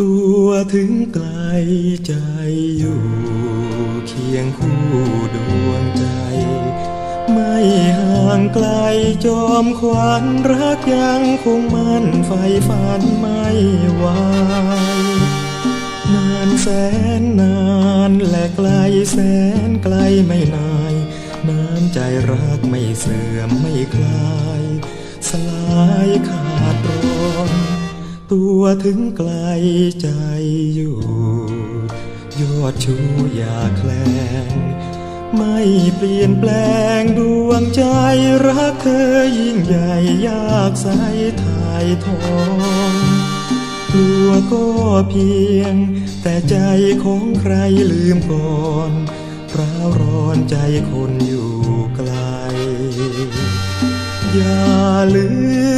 ตัวถึงไกลใจอยู่เคียงคู่ดวงใจ ไม่ห่างไกลจอมขวัญรักยังคงมั่นไฟฝันไม่ไหวนานแสนนานและไกลแสนไกลไม่นาย น้ำใจรักไม่เสื่อมไม่คลาย สลายขาดร้อน ตัวถึงไกลใจอยู่ ยอดชูอย่าแคลง ไม่เปลี่ยนแปลงดวงใจรักเธอยิ่งใหญ่ยากใสถ่ายทองกลัวก็เพียง แต่ใจของใครลืมก่อนร้าวร้อนใจคนอยู่ อย่าลื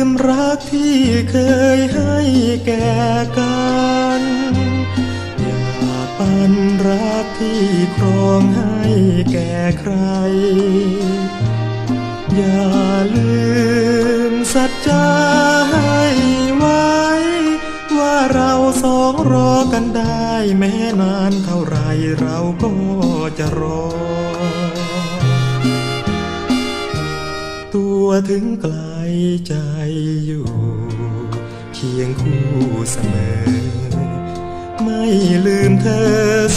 มรักที่เคยให้แก่กันอย่าปันรักที่ครองให้แก่ใคร อย่าลืมสัจจาให้ไว้ ว่าเราสองรอกันได้ แม้นานเท่าไรเราก็จะรอ วถึงไกลใจอยู่ เคียงคู่เสมอ ไม่ลืมเธอ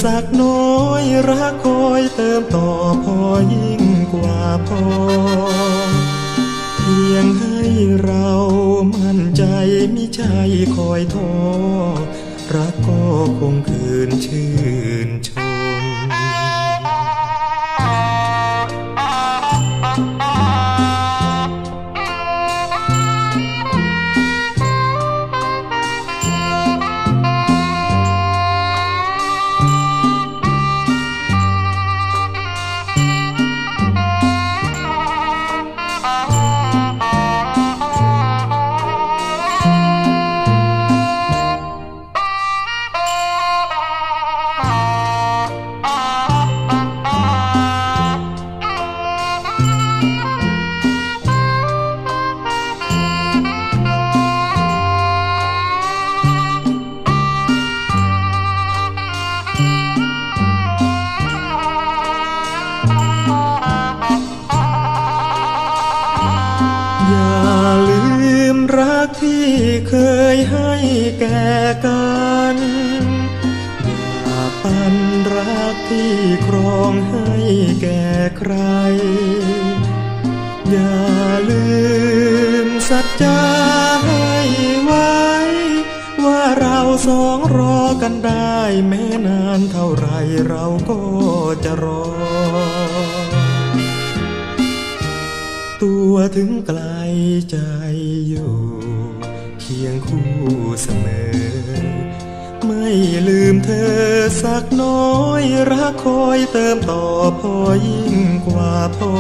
สักน้อยรักคอยเติมต่อพอยิ่งกว่าพอ เพียงให้เรามั่นใจไมิใช่คอยท้อรักก็คงคืนชื่น ที่เคยให้แก่กันอย่าปันรักที่ครองให้แก่ใคร อย่าลืมสัจจาให้ไว้ ว่าเราสองรอกันได้แม้นานเท่าไรเราก็จะรอ ตัวถึงไกลใจ เสมอ ไม่ลืมเธอสักน้อย รักคอยเติมต่อพอยิ่งกว่าพอ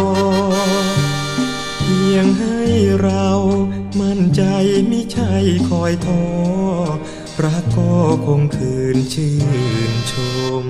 เพียงให้เรามั่นใจไม่ใช่คอยท้อรักก็คงคืนชื่นชม